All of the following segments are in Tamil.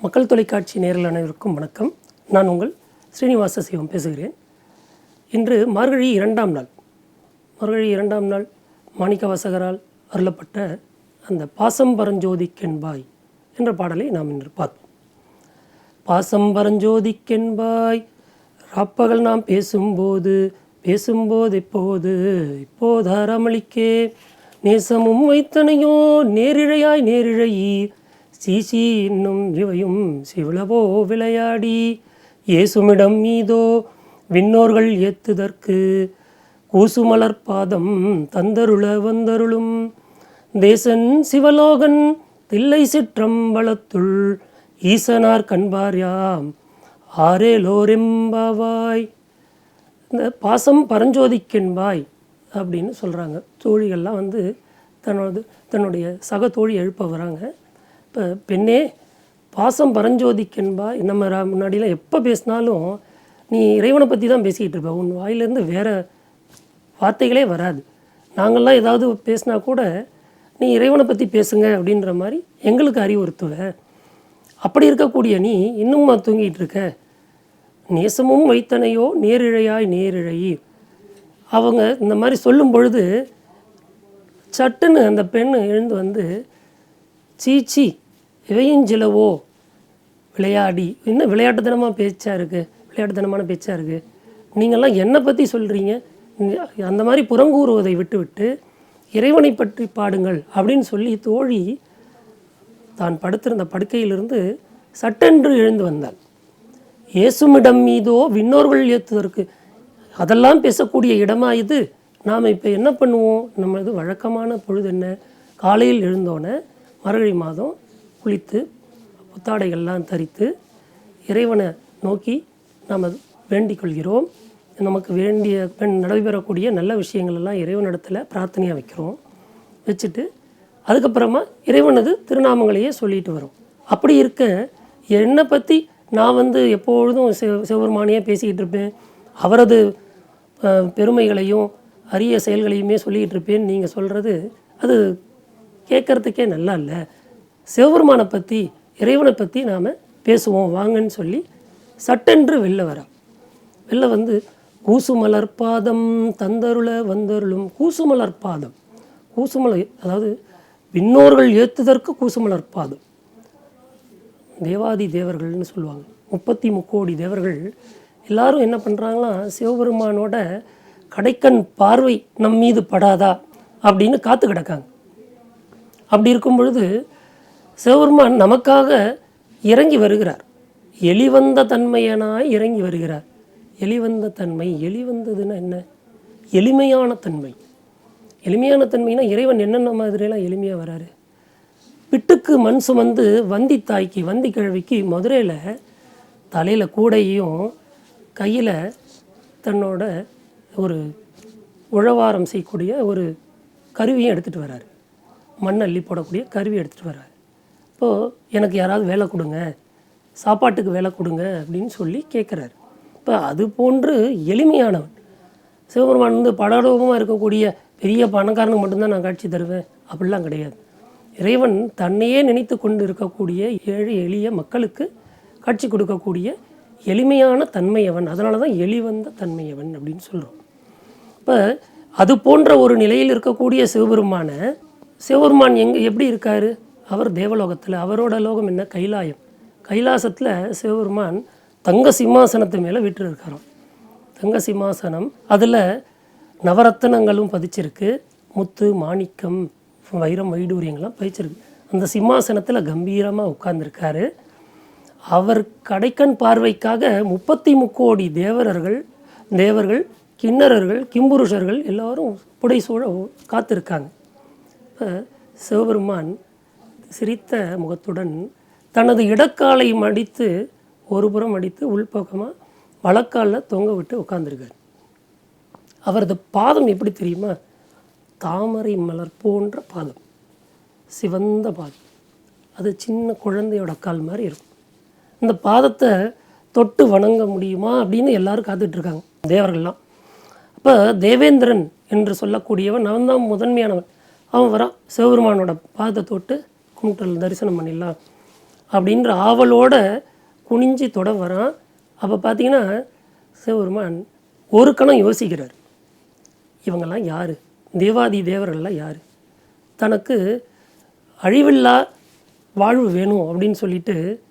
மக்கள் தொலைக்காட்சி நேரில் அனைவருக்கும் வணக்கம். நான் உங்கள் ஸ்ரீனிவாச சிவம் பேசுகிறேன். இன்று மார்கழி இரண்டாம் நாள். மார்கழி இரண்டாம் நாள் மாணிக்க வாசகரால் அருளப்பட்ட அந்த பாசம் பரஞ்சோதிக்கென்பாய் என்ற பாடலை நாம் இன்று பார்ப்போம். பாசம் பரஞ்சோதிக்கென்பாய் ராப்பகல் நாம் பேசும்போது பேசும்போது இப்போது இப்போது அறமளிக்கே. நேசமும் வைத்தனையோ நேரிழையாய் நேரிழையி. சீசி இன்னும் இவையும் சிவளவோ விளையாடி. இயேசுமிடம் மீதோ விண்ணோர்கள் ஏத்துதற்கு. கூசுமலர் பாதம் தந்தருள வந்தருளும். தேசன் சிவலோகன் தில்லை சிற்றம்பலத்துள். ஈசனார் கண்பார்யாம் ஆரேலோரெம்பாவாய் இந்த பாசம் பரஞ்சோதிக்கென்பாய் அப்படின்னு சொல்கிறாங்க தோழிகள்லாம் வந்து தன்னோட தன்னுடைய சக தோழி எழுப்ப வராங்க. இப்போ பெண்ணே பாசம் பரஞ்சோதிக்கென்பாய் நம்ம ர- முன்னாடிலாம் எப்போ பேசினாலும் நீ இறைவனை பற்றி தான் பேசிக்கிட்டு இருப்ப. உன் வாயிலேருந்து வேறு வார்த்தைகளே வராது. நாங்கள்லாம் ஏதாவது பேசினா கூட நீ இறைவனை பற்றி பேசுங்க அப்படின்ற மாதிரி எங்களுக்கு அறிவுறுத்துவ. அப்படி இருக்கக்கூடிய நீ இன்னும் தூங்கிட்டு இருக்க. நேசமும் வைத்தனையோ நேரிழையாய் நேரிழையி. அவங்க இந்த மாதிரி சொல்லும் பொழுது சட்டுன்னு அந்த பெண் எழுந்து வந்து சீச்சி இவையஞ்சிலவோ விளையாடி. இன்னும் விளையாட்டுத்தனமாக பேச்சாக இருக்குது விளையாட்டுத்தனமான பேச்சாக இருக்குது நீங்கள்லாம் என்னை பற்றி சொல்கிறீங்க அந்த மாதிரி புறங்கூறுவதை விட்டுவிட்டு இறைவனை பற்றி பாடுங்கள் அப்படின்னு சொல்லி தோழி தான் படுத்திருந்த படுக்கையிலிருந்து சட்டென்று எழுந்து வந்தாள். இயேசுமிடம் மீதோ விண்ணோர்கள் ஏற்றுவதற்கு அதெல்லாம் பேசக்கூடிய இடமா இது? நாம் இப்போ என்ன பண்ணுவோம்? நம்மளது வழக்கமான பொழுது என்ன? காலையில் எழுந்தோன்னே மறுகழி மாதம் குளித்து புத்தாடைகள்லாம் தரித்து இறைவனை நோக்கி நாம் வேண்டிக் கொள்கிறோம். நமக்கு வேண்டிய பெண் நடைபெறக்கூடிய நல்ல விஷயங்களெல்லாம் இறைவனிடத்தில் பிரார்த்தனையாக வைக்கிறோம். வச்சுட்டு அதுக்கப்புறமா இறைவனது திருநாமங்களையே சொல்லிட்டு வரும். அப்படி இருக்க என்னை பற்றி நான் வந்து எப்பொழுதும் சிவ சிவபெருமானையே பேசிக்கிட்டு இருப்பேன். அவரது பெருமைகளையும் அரிய செயல்களையுமே சொல்லிக்கிட்டு இருப்பேன்னு நீங்கள் சொல்கிறது அது கேட்குறதுக்கே நல்லா இல்லை. சிவபெருமானை பற்றி இறைவனை பற்றி நாம் பேசுவோம். வாங்கன்னு சொல்லி சட்டென்று வெளில வரா வெளில வந்து கூசுமலர் பாதம் தந்தருள வந்தருளும் கூசுமலர் பாதம். கூசுமலர் அதாவது விண்ணோர்கள் ஏத்துதற்கு கூசுமலர் பாதம். தேவாதி தேவர்கள்னு சொல்லுவாங்க. முப்பத்தி முக்கோடி தேவர்கள் எல்லாரும் என்ன பண்ணுறாங்களா சிவபெருமானோட கடைக்கண் பார்வை நம் மீது படாதா அப்படின்னு காத்து கிடக்காங்க. அப்படி இருக்கும் பொழுது சிவபெருமான் நமக்காக இறங்கி வருகிறார். எளிவந்த தன்மையனாய் இறங்கி வருகிறார். எளிவந்த தன்மை எளிவந்ததுன்னா என்ன? எளிமையான தன்மை. எளிமையான தன்மைனா இறைவன் என்னென்ன மாதிரியெல்லாம் எளிமையாக வராரு? பிட்டுக்கு மண் சுமந்து வந்தி தாய்க்கு வந்தி கிழவிக்கு மதுரையில் தலையில் கூடையும் கையில் தன்னோட ஒரு உழவாரம் செய்யக்கூடிய ஒரு கருவியும் எடுத்துகிட்டு வராரு. மண் அள்ளி போடக்கூடிய கருவி எடுத்துகிட்டு வராரு. இப்போது எனக்கு யாராவது வேலை கொடுங்க சாப்பாட்டுக்கு வேலை கொடுங்க அப்படின்னு சொல்லி கேட்குறாரு இப்போ அது போன்று எளிமையானவன். சிவபெருமான் வந்து படரூபமாக இருக்கக்கூடிய பெரிய பணக்காரனுக்கு மட்டும்தான் நான் காட்சி தருவேன் அப்படிலாம் கிடையாது. இறைவன் தன்னையே நினைத்து கொண்டு இருக்கக்கூடிய ஏழை எளிய மக்களுக்கு காட்சி கொடுக்கக்கூடிய எளிமையான தன்மையவன் அதனால தான் எளிவந்த தன்மையவன் அப்படின்னு சொல்கிறோம் இப்போ அது போன்ற ஒரு நிலையில் இருக்கக்கூடிய சிவபெருமான சிவபெருமான் எங்கே எப்படி இருக்கார்? அவர் தேவலோகத்தில் அவரோட லோகம் என்ன? கைலாயம். கைலாசத்தில் சிவபெருமான் தங்க சிம்மாசனத்து மேலே விட்டுருக்காராம் தங்க சிம்மாசனம் அதில் நவரத்தனங்களும் பதிச்சிருக்கு. முத்து மாணிக்கம் வைரம் வைடூரியங்கள்லாம் பயிச்சிருக்கு. அந்த சிம்மாசனத்தில் கம்பீரமாக உட்கார்ந்துருக்காரு. அவர் கடைக்கண் பார்வைக்காக முப்பத்தி முக்கோடி தேவரர்கள் தேவர்கள் கிண்ணறர்கள் கிம்புருஷர்கள் எல்லாரும் புடைசூழ காத்திருக்காங்க. இப்போ சிவபெருமான் சிரித்த முகத்துடன் தனது இடக்காலை மடித்து ஒரு புறம் அடித்து உள்பக்கமாக வழக்காலில் தொங்க விட்டு உட்காந்துருக்கார் அவரது பாதம் எப்படி தெரியுமா? தாமரை மலர் போன்ற பாதம். சிவந்த பாதம். அது சின்ன குழந்தையோட கால் மாதிரி இருக்கும். இந்த பாதத்தை தொட்டு வணங்க முடியுமா அப்படின்னு எல்லோரும் காத்துட்ருக்காங்க. தேவர்கள்லாம். அப்போ தேவேந்திரன் என்று சொல்லக்கூடியவன் அவன் தான் முதன்மையானவன். அவன் வரான் சிவபெருமானோட பாதத்தை தொட்டு கும்பிட்டு தரிசனம் பண்ணிடலாம் அப்படின்ற ஆவலோட குனிஞ்சு தொட வரான். அப்போ பார்த்தீங்கன்னா சிவபெருமான் ஒரு கணம் யோசிக்கிறார். இவங்கெல்லாம் யார்? தேவாதி தேவர்கள்லாம் யார்? தனக்கு அழிவில்லா வாழ்வு வேணும் அப்படின்னு சொல்லிட்டு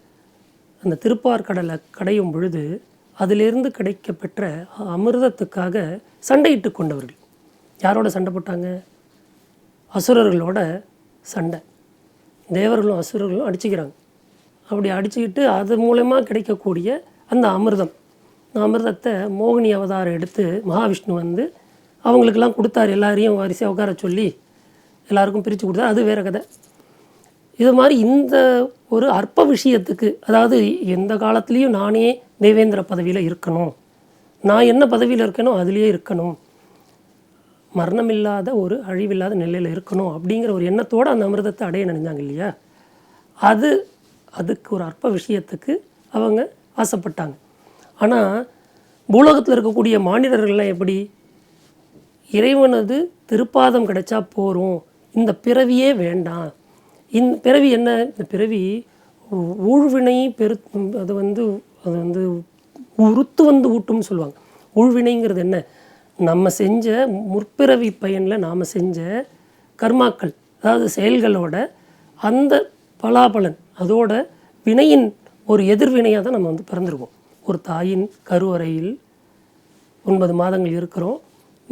அந்த திருப்பார்கடலை கடையும் பொழுது அதிலிருந்து கிடைக்கப்பெற்ற அமிர்தத்துக்காக சண்டையிட்டு கொண்டவர்கள். யாரோட சண்டை போட்டாங்க? அசுரர்களோட சண்டை. தேவர்களும் அசுரர்களும் அடிச்சுக்கிறாங்க. அப்படி அடிச்சுக்கிட்டு அது மூலயமா கிடைக்கக்கூடிய அந்த அமிர்தம். அந்த அமிர்தத்தை மோகினி அவதாரம் எடுத்து மகாவிஷ்ணு வந்து அவங்களுக்கெல்லாம் கொடுத்தாரு எல்லாரையும் வரிசையாக உட்கார சொல்லி எல்லாருக்கும் பிரித்து கொடுத்தாரு அது வேறு கதை. இது மாதிரி இந்த ஒரு அற்ப விஷயத்துக்கு அதாவது எந்த காலத்துலேயும் நானே தேவேந்திர பதவியில் இருக்கணும். நான் என்ன பதவியில் இருக்கேனோ அதுலேயே இருக்கணும். மரணமில்லாத ஒரு அழிவில்லாத நிலையில் இருக்கணும் அப்படிங்கிற ஒரு எண்ணத்தோடு அந்த அமிர்தத்தை அடைய நினைஞ்சாங்க இல்லையா? அது அதுக்கு ஒரு அற்ப விஷயத்துக்கு அவங்க ஆசைப்பட்டாங்க. ஆனால் பூலோகத்தில் இருக்கக்கூடிய மாநிலர்கள்லாம் எப்படி இறைவனது திருப்பாதம் கிடைச்சா போகிறோம் இந்த பிறவியே வேண்டாம். இந்த பிறவி என்ன? இந்த பிறவி ஊழ்வினை பெரு அது வந்து அது வந்து உறுத்து வந்து ஊட்டும்னு சொல்லுவாங்க. ஊழ்வினைங்கிறது என்ன? நம்ம செஞ்ச முற்பிறவி பயனில் நாம் செஞ்ச கர்மாக்கள் அதாவது செயல்களோட அந்த பலாபலன் அதோட வினையின் ஒரு எதிர்வினையாக தான் நம்ம வந்து பிறந்திருக்கோம். ஒரு தாயின் கருவறையில் ஒன்பது மாதங்கள் இருக்கிறோம்.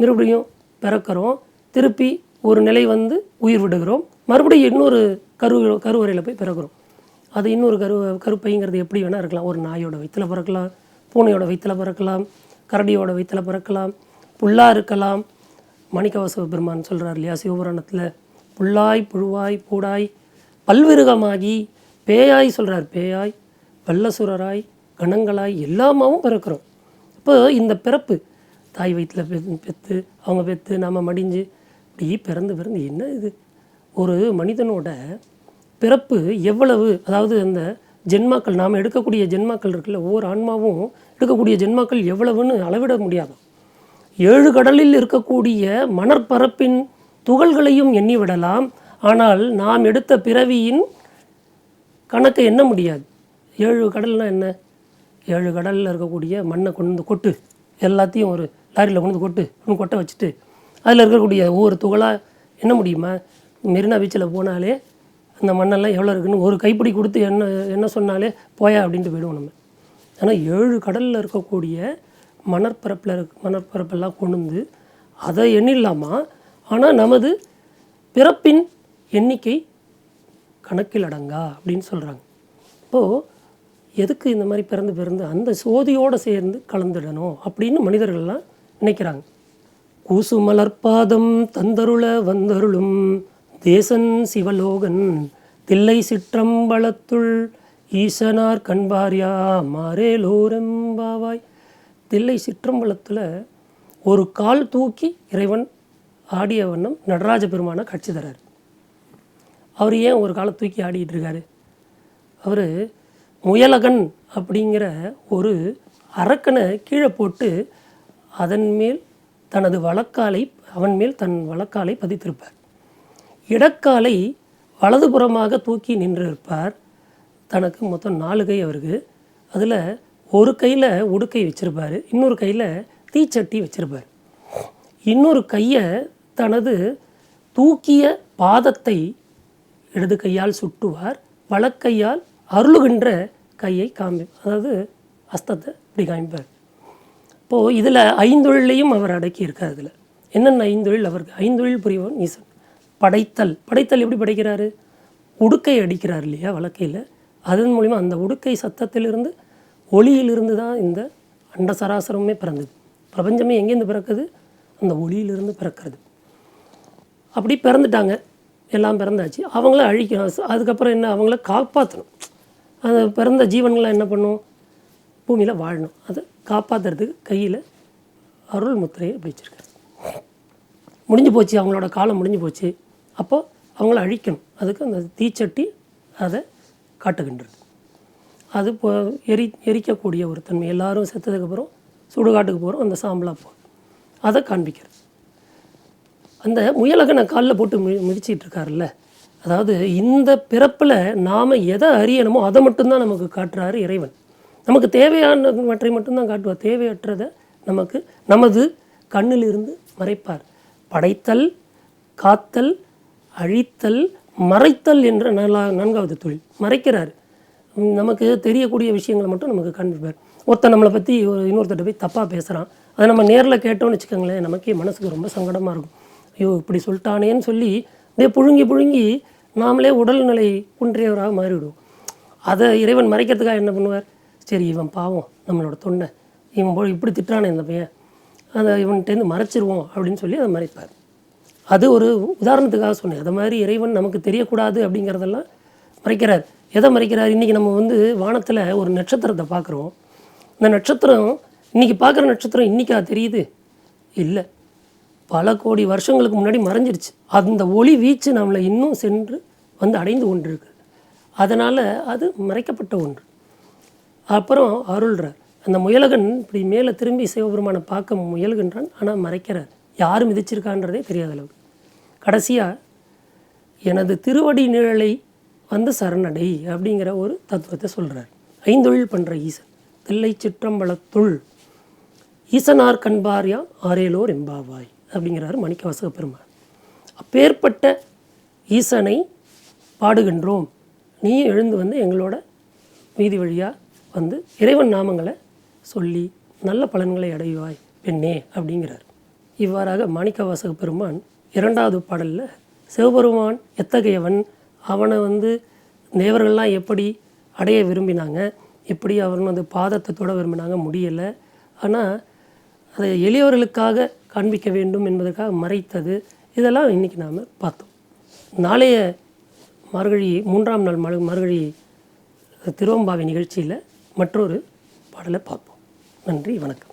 மறுபடியும் பிறக்கிறோம். திருப்பி ஒரு நிலை வந்து உயிர் விடுகிறோம். மறுபடியும் இன்னொரு கரு கருவறையில் போய் பிறக்கிறோம். அது இன்னொரு கரு கருப்பைங்கிறது எப்படி வேணால் இருக்கலாம். ஒரு நாயோட வயிற்றுல பிறக்கலாம் பூனையோட வயிற்றுல பிறக்கலாம் கரடியோட வயிற்றுல பிறக்கலாம் புல்லாக இருக்கலாம். மணிக்கவச பெருமான் சொல்கிறார் இல்லையா சிவபுராணத்தில் புல்லாய் புழுவாய் பூடாய் பல்விருகமாகி பேயாய் சொல்கிறார் பேயாய் வல்லசுரராய் கணங்களாய் எல்லாமாவும் பிறக்கிறோம். இப்போ இந்த பிறப்பு தாய் வயிற்றில் பெ பெற்று அவங்க பெற்று நாம் மடிஞ்சு இப்படி பிறந்து பிறந்து என்ன இது? ஒரு மனிதனோட பிறப்பு எவ்வளவு அதாவது அந்த ஜென்மாக்கள் நாம் எடுக்கக்கூடிய ஜென்மாக்கள் இருக்குல்ல ஒவ்வொரு ஆன்மாவும் எடுக்கக்கூடிய ஜென்மாக்கள் எவ்வளவுன்னு அளவிட முடியாது. ஏழு கடலில் இருக்கக்கூடிய மணற்பரப்பின் துகள்களையும் எண்ணி விடலாம். ஆனால் நாம் எடுத்த பிறவியின் கணக்கை எண்ண முடியாது. ஏழு கடல்னால் என்ன? ஏழு கடலில் இருக்கக்கூடிய மண்ணை கொண்டு கொட்டு. எல்லாத்தையும் ஒரு லாரியில் கொண்டு கொட்டு கொண்டு கொட்டை வச்சுட்டு அதில் இருக்கக்கூடிய ஒவ்வொரு துகளாக என்ன முடியுமா? மெரினா பீச்சில் போனாலே அந்த மண்ணெல்லாம் எவ்வளோ இருக்குன்னு ஒரு கைப்பிடி கொடுத்து என்ன என்ன சொன்னாலே போயா அப்படின்ட்டு போயிடுவோம் நம்ம. ஆனால் ஏழு கடலில் இருக்கக்கூடிய மணற்பரப்பில் இருக்க மணற்பரப்பெல்லாம் கொண்டு வந்து அதை எண்ணிடலாமா? ஆனால் நமது பிறப்பின் எண்ணிக்கை கணக்கில் அடங்கா அப்படின்னு சொல்கிறாங்க இப்போது எதுக்கு இந்த மாதிரி பிறந்து பிறந்து அந்த சோதியோடு சேர்ந்து கலந்துடணும் அப்படின்னு மனிதர்கள்லாம் நினைக்கிறாங்க. கூசு மலர்பாதம் தந்தருள வந்தருளும் தேசன் சிவலோகன் தில்லை சிற்றம்பலத்துள் ஈசனார் கண்பாரியா மாரேலோரம்பாவாய் தில்லை சிற்றம்பலத்தில் ஒரு கால் தூக்கி இறைவன் ஆடிய வண்ணம் நடராஜ பெருமான காட்சி தரார். அவர் ஏன் ஒரு காலை தூக்கி ஆடிட்டு இருக்காரு? அவர் முயலகன் அப்படிங்கிற ஒரு அரக்கனை கீழே போட்டு அதன் மேல் தனது வழக்காலை அவன் மேல் தன் வழக்காலை பதித்திருப்பார். இடக்காலை வலதுபுறமாக தூக்கி நின்றிருப்பார். தனக்கு மொத்தம் நாலு கை அவருக்கு. அதில் ஒரு கையில் உடுக்கை வச்சுருப்பார். இன்னொரு கையில் தீச்சட்டி வச்சுருப்பார். இன்னொரு கையை தனது தூக்கிய பாதத்தை இடது கையால் சுட்டுவார். வழக்கையால் அருளுகின்ற கையை காமி அதாவது அஸ்தத்தை இப்படி காமிப்பார். இப்போது இதில் ஐந்தொழிலையும் அவர் அடக்கியிருக்கார் அதில். என்னென்ன ஐந்தொழில்? அவருக்கு ஐந்தொழில் புரியவன் ஈசன். படைத்தல். படைத்தல் எப்படி படைக்கிறாரு? உடுக்கை அடிக்கிறார் இல்லையா வழக்கையில்? அதன் மூலிமா அந்த உடுக்கை சத்தத்திலிருந்து ஒளியிலிருந்து தான் இந்த அண்ட சராசரமே பிறந்தது. பிரபஞ்சமே எங்கேருந்து பிறக்குது? அந்த ஒளியிலிருந்து பிறக்கிறது. அப்படி பிறந்துட்டாங்க. எல்லாம் பிறந்தாச்சு. அவங்கள அழிக்கணும். அதுக்கப்புறம் என்ன? அவங்கள காப்பாற்றணும் அந்த பிறந்த ஜீவன்களை என்ன பண்ணும்? பூமியில் வாழணும். அதை காப்பாற்றுறதுக்கு கையில் அருள் முத்திரையை வச்சிருக்காரு. முடிஞ்சு போச்சு அவங்களோட காலம் முடிஞ்சு போச்சு. அப்போது அவங்கள அழிக்கணும். அதுக்கு அந்த தீச்சட்டி அதை காட்டுகின்றது. அது இப்போ எரி எரிக்கக்கூடிய ஒரு தன்மை. எல்லாரும் செத்ததுக்கப்புறம் சுடுகாட்டுக்கு போகிறோம் அந்த சாம்பலாக போகும் அதை காண்பிக்கிறது. அந்த முயலகனை காலில் போட்டு மி மிதிச்சிட்டு இருக்காருல்ல. அதாவது இந்த பிறப்பில் நாம் எதை அறியணுமோ அதை மட்டும்தான் நமக்கு காட்டுறாரு இறைவன். நமக்கு தேவையானவற்றை மட்டும்தான் காட்டுவார் தேவையற்றதை நமக்கு நமது கண்ணிலிருந்து மறைப்பார். படைத்தல் காத்தல் அழித்தல் மறைத்தல் என்ற நல்லா நான்காவது தொழில். மறைக்கிறார். நமக்கு தெரியக்கூடிய விஷயங்களை மட்டும் நமக்கு காண்பிப்பார் ஒருத்தன் நம்மளை பற்றி ஒரு போய் தப்பாக பேசுகிறான் அதை நம்ம நேரில் கேட்டோம்னு வச்சுக்கோங்களேன் நமக்கே மனசுக்கு ரொம்ப சங்கடமாக இருக்கும். ஐயோ இப்படி சொல்லிட்டானேன்னு சொல்லி அப்படியே புழுங்கி புழுங்கி நாமளே உடல்நிலை குன்றியவராக மாறிவிடுவோம். அதை இறைவன் மறைக்கிறதுக்காக என்ன பண்ணுவார்? சரி இவன் பாவம் நம்மளோட தொண்டை. இவன் போய் இப்படி திட்டானே இந்த பையன். அதை இவன்கிட்டேருந்து மறைச்சிருவோம் அப்படின்னு சொல்லி அதை மறைப்பார். அது ஒரு உதாரணத்துக்காக சொன்னேன். அதை மாதிரி இறைவன் நமக்கு தெரியக்கூடாது அப்படிங்கிறதெல்லாம் மறைக்கிறார். எதை மறைக்கிறார்? இன்றைக்கி நம்ம வந்து வானத்தில் ஒரு நட்சத்திரத்தை பார்க்குறோம். இந்த நட்சத்திரம் இன்றைக்கி பார்க்குற நட்சத்திரம் இன்றைக்கா தெரியுது? இல்லை. பல கோடி வருஷங்களுக்கு முன்னாடி மறைஞ்சிருச்சு. அந்த ஒளி வீச்சு நம்மளை இன்னும் சென்று வந்து அடைந்து கொண்டிருக்கு. அதனால் அது மறைக்கப்பட்ட ஒன்று. அப்புறம் அருள்றார். அந்த முயலகன் இப்படி மேலே திரும்பி சிவபெருமானை பார்க்க முயல்கின்றான் ஆனால் மறைக்கிறார். யார் மிதிச்சிருக்கான்றதே தெரியாத அளவுக்கு. கடைசியாக எனது திருவடி நிழலை வந்து சரணடை அப்படிங்கிற ஒரு தத்துவத்தை சொல்கிறார் ஐந்தொழில் பண்ணுற ஈசன் தில்லை சிற்றம்பலத்துள் ஈசனார் கண்பாரியா ஆரேலோர் எம்பாவாய் அப்படிங்கிறாரு மணிக்கவாசக பெருமாள். அப்பேற்பட்ட ஈசனை பாடுகின்றோம். நீயும் எழுந்து வந்து எங்களோட வீதி வழியாக வந்து இறைவன் நாமங்களை சொல்லி நல்ல பலன்களை அடைவாய் பெண்ணே அப்படிங்கிறார். இவ்வாறாக மாணிக்கவாசக பெருமான் இரண்டாவது பாடலில் சிவபெருமான் எத்தகையவன்? அவனை வந்து தேவர்கள்லாம் எப்படி அடைய விரும்பினாங்க? எப்படி அவன் வந்து பாதத்தை தொட விரும்பினாங்க? முடியலை. ஆனால் அதை எளியவர்களுக்காக காண்பிக்க வேண்டும் என்பதற்காக மறைத்தது. இதெல்லாம் இன்றைக்கி நாம் பார்த்தோம். நாளைய மார்கழி மூன்றாம் நாள் மறு மார்கழி திருவம்பாவை நிகழ்ச்சியில் மற்றொரு பாடலை பார்ப்போம். நன்றி வணக்கம்.